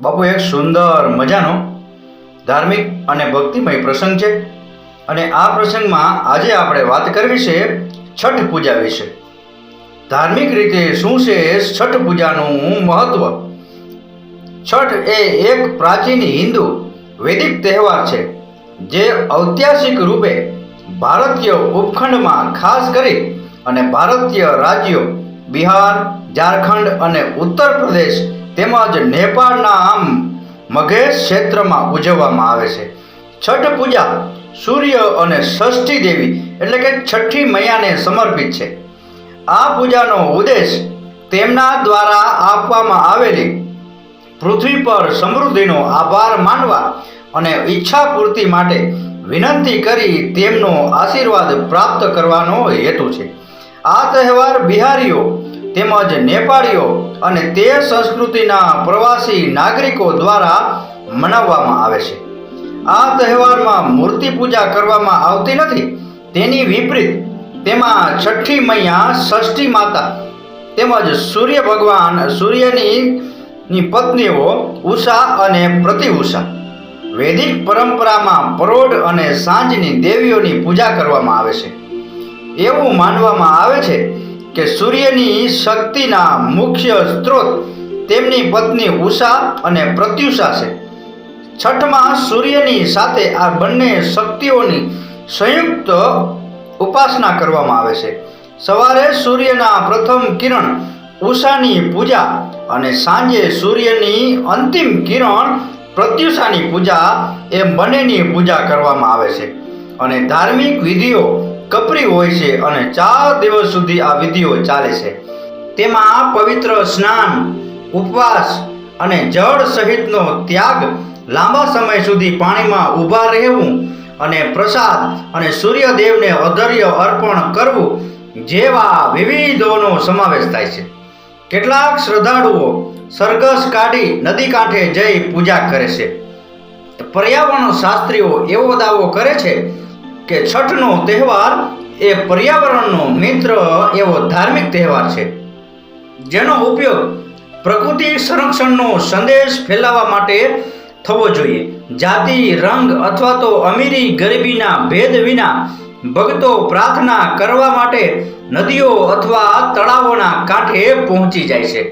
બાપુ, એક સુંદર મજાનો ધાર્મિક અને ભક્તિમય પ્રસંગ છે અને આ પ્રસંગમાં આજે આપણે વાત કરવી છે છઠ પૂજા વિશે. ધાર્મિક રીતે શું છે છઠ પૂજાનું મહત્વ? છઠ એ એક પ્રાચીન હિન્દુ વૈદિક તહેવાર છે જે ઐતિહાસિક રૂપે ભારતીય ઉપખંડમાં ખાસ કરી અને ભારતીય રાજ્યો બિહાર, ઝારખંડ અને ઉત્તર પ્રદેશ તેમજ નેપાળના આમ મઘેશ ક્ષેત્રમાં ઉજવવામાં આવે છે. છઠ પૂજા સૂર્ય અને ષષ્ઠી દેવી એટલે કે છઠ્ઠી મૈયાને સમર્પિત છે. આ પૂજાનો ઉદ્દેશ તેમના દ્વારા આપવામાં આવેલી પૃથ્વી પર સમૃદ્ધિનો આભાર માનવા અને ઈચ્છા પૂર્તિ માટે વિનંતી કરી તેમનો આશીર્વાદ પ્રાપ્ત કરવાનો હેતુ છે. આ તહેવાર બિહારીઓ તેમજ નેપાળીઓ અને તે સંસ્કૃતિના પ્રવાસી નાગરિકો દ્વારા મનાવવામાં આવે છે. આ તહેવારમાં મૂર્તિ પૂજા કરવામાં આવતી નથી, તેની વિપરીત તેમાં છઠ્ઠી મૈયા, ષષ્ઠી માતા તેમજ સૂર્ય ભગવાન સૂર્યની પત્નીઓ ઉષા અને પ્રતિઉષા વૈદિક પરંપરામાં પરોઢ અને સાંજની દેવીઓની પૂજા કરવામાં આવે છે. એવું માનવામાં આવે છે કે સૂર્યની શક્તિના મુખ્ય સ્ત્રોત તેમની પત્ની ઉષા અને પ્રત્યુષા છે. છઠમાં સૂર્યની સાથે આ બંને શક્તિઓની સંયુક્ત ઉપાસના કરવામાં આવે છે. સવારે સૂર્યના પ્રથમ કિરણ ઉષાની પૂજા અને સાંજે સૂર્યની અંતિમ કિરણ પ્રત્યુષાની પૂજા એમ બંનેની પૂજા કરવામાં આવે છે. અને ધાર્મિક વિધિઓ કપરી હોય છે અને ચાર દિવસ સુધી આ વિધિઓ ચાલે છે. તેમાં પવિત્ર સ્નાન, ઉપવાસ અને જળ સહિતનો ત્યાગ લાંબા સમય સુધી પાણીમાં ઊભા રહેવું અને પ્રસાદ અને સૂર્યદેવને અધર્ય અર્પણ કરવું જેવા વિવિધોનો સમાવેશ થાય છે. કેટલાક શ્રદ્ધાળુઓ સરઘસ કાઢી નદી કાંઠે જઈ પૂજા કરે છે. પર્યાવરણ શાસ્ત્રીઓ એવો દાવો કરે છે કે છઠનો તહેવાર એ પર્યાવરણનો મિત્ર એવો ધાર્મિક તહેવાર છે. જેનો ઉપયોગ પ્રકૃતિ સંરક્ષણનો સંદેશ ફેલાવવા માટે થવો જોઈએ. જાતિ, રંગ અથવા તો અમીરી ગરીબીના ભેદ વિના ભક્તો પ્રાર્થના કરવા માટે નદીઓ અથવા તળાવોના કાંઠે પહોંચી જાય છે.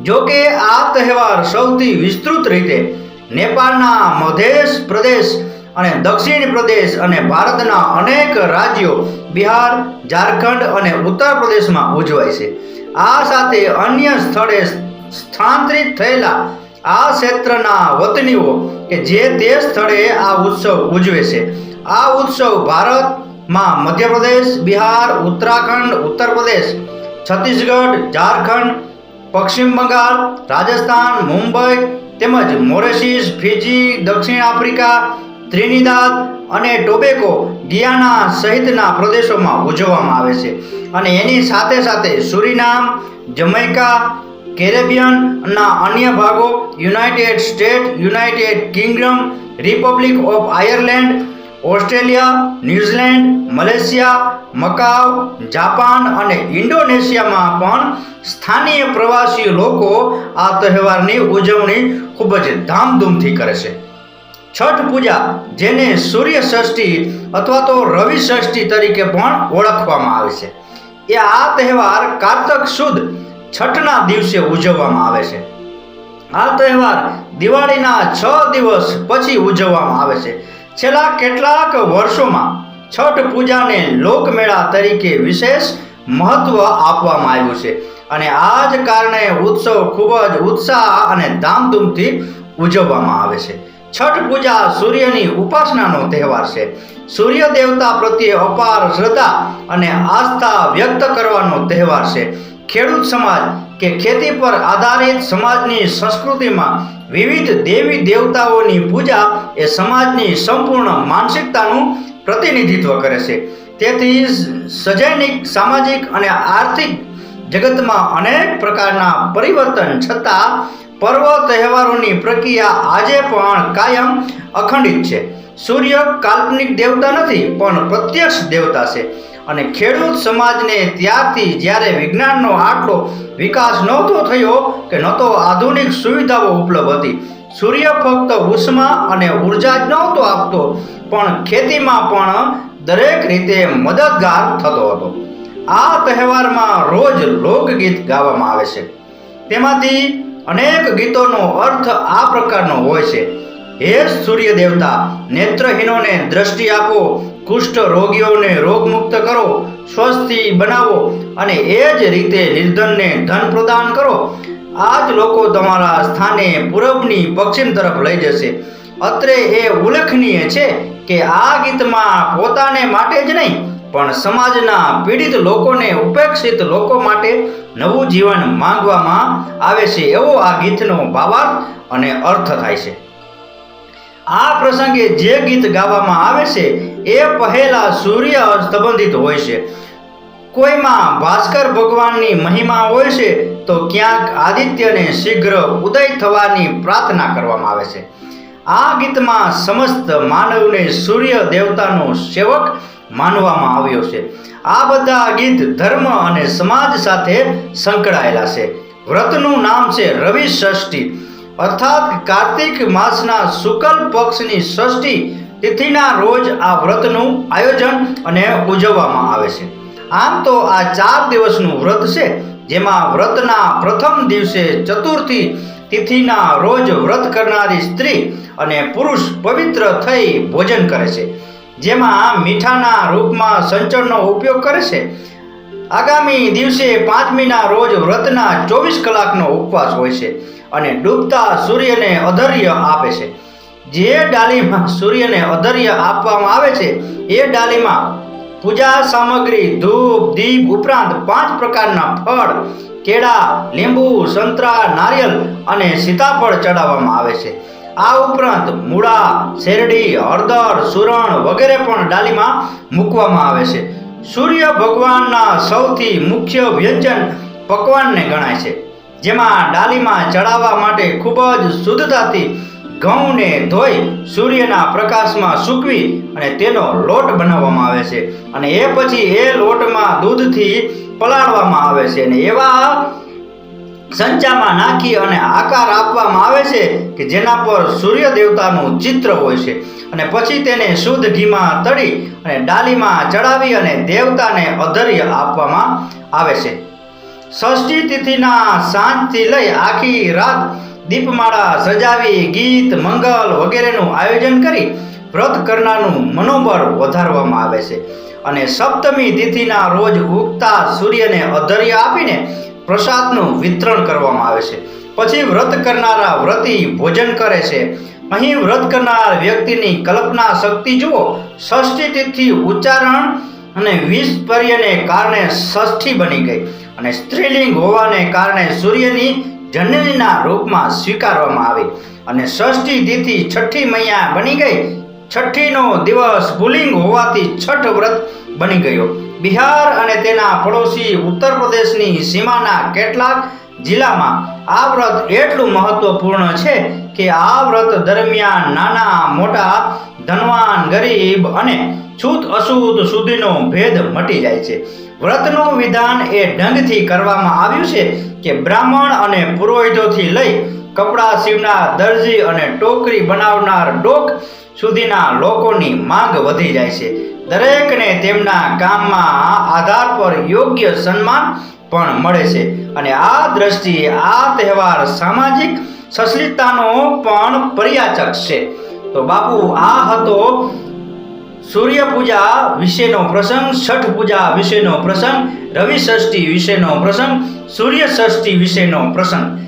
જો કે આ તહેવાર સૌથી વિસ્તૃત રીતે નેપાળના મધેશ પ્રદેશ અને દક્ષિણ પ્રદેશ અને ભારતના અનેક રાજ્યો બિહાર, ઝારખંડ અને ઉત્તર પ્રદેશમાં ઉજવાય છે. આ સાથે અન્ય સ્થળે સ્થાનાંતરિત થયેલા આ ક્ષેત્રના વતનીઓ કે જે તે સ્થળે આ ઉત્સવ ઉજવે છે. આ ઉત્સવ ભારતમાં મધ્યપ્રદેશ, બિહાર, ઉત્તરાખંડ, ઉત્તર પ્રદેશ, છત્તીસગઢ, ઝારખંડ, પશ્ચિમ બંગાળ, રાજસ્થાન, મુંબઈ તેમજ મોરેશિસ ફિજી, દક્ષિણ આફ્રિકા ત્રિનિદાદ અને ટોબેકો ગિયાના સહિતના પ્રદેશોમાં ઉજવવામાં આવે છે. અને એની સાથે સાથે સુરીનામ, જમૈકા કેરેબિયનના અન્ય ભાગો, united state, united kingdom, republic of Ireland, Australia, New Zealand, Malaysia Macau Japan અને ઇન્ડોનેશિયામાં પણ સ્થાનીય પ્રવાસી લોકો આ તહેવારની ઉજવણી ખૂબ જ ધામધૂમથી કરે છે. છઠ પૂજા જેને સૂર્ય ષષ્ઠી અથવા તો રવિ ષષ્ઠી તરીકે પણ ઓળખવામાં આવે છે. એ આ તહેવાર કારતક સુદ છઠના દિવસે ઉજવવામાં આવે છે. આ તહેવાર દિવાળીના છ દિવસ પછી ઉજવવામાં આવે છે. છેલ્લા કેટલાક વર્ષોમાં છઠ પૂજાને લોકમેળા તરીકે વિશેષ મહત્વ આપવામાં આવ્યું છે અને આ જ કારણે ઉત્સવ ખૂબ જ ઉત્સાહ અને ધામધૂમથી ઉજવવામાં આવે છે. છઠ પૂજા સૂર્યની ઉપાસનાનો તહેવાર છે. સૂર્ય દેવતા પ્રત્યે અપાર શ્રદ્ધા અને આસ્થા વ્યક્ત કરવાનો તહેવાર છે. ખેડૂત સમાજ કે ખેતી પર આધારિત સમાજની સંસ્કૃતિમાં વિવિધ દેવી દેવતાઓની પૂજા એ સમાજની સંપૂર્ણ માનસિકતાનું પ્રતિનિધિત્વ કરે છે. તેથી સજૈનિક, સામાજિક અને આર્થિક જગતમાં અનેક પ્રકારના પરિવર્તન છતાં પર્વ તહેવારોની પ્રક્રિયા આજે પણ કાયમ અખંડિત છે. સૂર્ય કાલ્પનિક દેવતા નથી, પણ પ્રત્યક્ષ દેવતા છે અને ખેડૂત સમાજને ત્યારથી જ્યારે વિજ્ઞાનનો આટલો વિકાસ નહોતો થયો કે નહોતો આધુનિક સુવિધાઓ ઉપલબ્ધ હતી. સૂર્ય ફક્ત ઉષ્મા અને ઊર્જા જ નહોતો આપતો, પણ ખેતીમાં પણ દરેક રીતે મદદગાર થતો હતો. આ તહેવારમાં રોજ લોકગીત ગાવામાં આવે છે. તેમાંથી અનેક ગીતોનો અર્થ આ પ્રકારનો હોય છે. હે સૂર્ય દેવતા નેત્રહીનોને દ્રષ્ટિ આપો, કુષ્ઠ રોગીઓને રોગમુક્ત કરો, સ્વસ્થી બનાવો અને એ જ રીતે નિર્ધનને ધન પ્રદાન કરો. આ જ લોકો તમારા સ્થાને પૂરબની પશ્ચિમ તરફ લઈ જશે. અત્રે એ ઉલ્લેખનીય છે કે આ ગીતમાં પોતાને માટે જ નહીં પણ સમાજના પીડિત લોકોને ઉપેક્ષિત લોકો માટે નવું જીવન માંગવામાં આવે છે એવો આ ગીતનો ભાવાર્થ અને અર્થ થાય છે. આ પ્રસંગે જે ગીત ગાવામાં આવે છે એ પહેલા સૂર્ય સંબંધિત હોય છે. કોઈમાં ભાસ્કર ભગવાનની મહિમા હોય છે તો ક્યાંક આદિત્યને શીઘ્ર ઉદય થવાની પ્રાર્થના કરવામાં આવે છે. આ ગીતમાં સમસ્ત માનવને સૂર્ય દેવતાનો સેવક માનવામાં આવ્યો છે. આ બધા ગીત ધર્મ અને સમાજ સાથે સંકળાયેલા છે. વ્રતનું નામ છે રવિ ષષ્ઠી. અર્થાત કાર્તિક માસના શુકલ પક્ષની ષષ્ઠી તિથિના રોજ આ વ્રતનું આયોજન અને ઉજવવામાં આવે છે. આમ તો આ ચાર દિવસનું વ્રત છે, જેમાં વ્રતના પ્રથમ દિવસે ચતુર્થી તિથિના રોજ વ્રત કરનારી સ્ત્રી અને પુરુષ પવિત્ર થઈ ભોજન કરે છે. જેમાં મીઠાના રૂપમાં સંચળનો ઉપયોગ કરે છે. આગામી દિવસે પાંચમીના રોજ વ્રતના ચોવીસ કલાકનો ઉપવાસ હોય છે અને ડૂબતા સૂર્યને અધર્ય આપે છે. જે ડાલીમાં સૂર્યને અધર્ય આપવામાં આવે છે, એ ડાલીમાં પૂજા સામગ્રી, ધૂપ, દીપ ઉપરાંત પાંચ પ્રકારના ફળ, કેળા, લીંબુ, સંતરા, નારિયેલ અને સીતાફળ ચડાવવામાં આવે છે. આ ઉપરાંત મૂળા, શેરડી, હળદર, સુરણ વગેરે પણ ડાલીમાં મૂકવામાં આવે છે. સૂર્ય ભગવાનના સૌથી મુખ્ય વ્યંજન પકવાનને ગણાય છે, જેમાં ડાલીમાં ચડાવવા માટે ખૂબ જ શુદ્ધતાથી ઘઉંને ધોઈ સૂર્યના પ્રકાશમાં સૂકવી અને તેનો લોટ બનાવવામાં આવે છે. અને એ પછી એ લોટમાં દૂધથી પલાળવામાં આવે છે. અને એવા સંચામાં નાખી અને આકાર આપવામાં આવે છે કે જેના પર સૂર્ય દેવતાનું ચિત્ર હોય છે. અને પછી તેને શુદ્ધ ઘીમાં તળી અને ડાલીમાં ચડાવી અને દેવતાને અધર્ય આપવામાં આવે છે. ષષ્ઠી તિથિના સાંજથી લઈ આખી રાત દીપમાળા સજાવી, ગીત, મંગલ વગેરેનું આયોજન કરી વ્રત કરનારનું મનોબળ વધારવામાં આવે છે. અને સપ્તમી તિથિના રોજ ઉગતા સૂર્યને અધર્ય આપીને પ્રસાદનું વિતરણ કરવામાં આવે છે. પછી વ્રત કરનારા વ્રતી ભોજન કરે છે. અહીં વ્રત કરનાર વ્યક્તિની કલ્પના શક્તિ જુઓ. ષષ્ઠી તિથિ ઉચ્ચારણ અને વિષપર્યને કારણે ષષ્ઠી બની ગઈ અને સ્ત્રીલિંગ હોવાને કારણે સૂર્યની જનનીના રૂપમાં સ્વીકારવામાં આવી અને ષષ્ઠી તિથિ છઠ્ઠી મૈયા બની ગઈ. છઠ્ઠીનો દિવસ પુલિંગ હોવાથી છઠ વ્રત બની ગયો. બિહાર અને તેના પડોશી ઉત્તર પ્રદેશની સીમાના કેટલાક જિલ્લામાં આ વ્રત એટલું મહત્વપૂર્ણ છે કે આ વ્રત દરમિયાન નાના, મોટા, ધનવાન, ગરીબ અને છૂત અછૂત સુધીનો ભેદ મટી જાય છે. વ્રતનું વિધાન એ ઢંગથી કરવામાં આવ્યું છે કે બ્રાહ્મણ અને પુરોહિતોથી લઈ કપડાં સીવનાર દરજી અને ટોકરી બનાવનાર ડોક સુધીના લોકોની માંગ વધી જાય છે. દરેકને તેમના કામમાં આધાર પર યોગ્ય સન્માન પણ મળે છે. અને આ દ્રષ્ટિએ આ તહેવાર સામાજિક સશલિતતાનો પણ પર્યાચક છે. તો બાપુ, આ હતો સૂર્ય પૂજા વિશેનો પ્રસંગ, છઠ પૂજા વિશેનો પ્રસંગ, રવિ ષષ્ઠી વિશેનો પ્રસંગ, સૂર્ય ષષ્ઠી વિશેનો પ્રસંગ.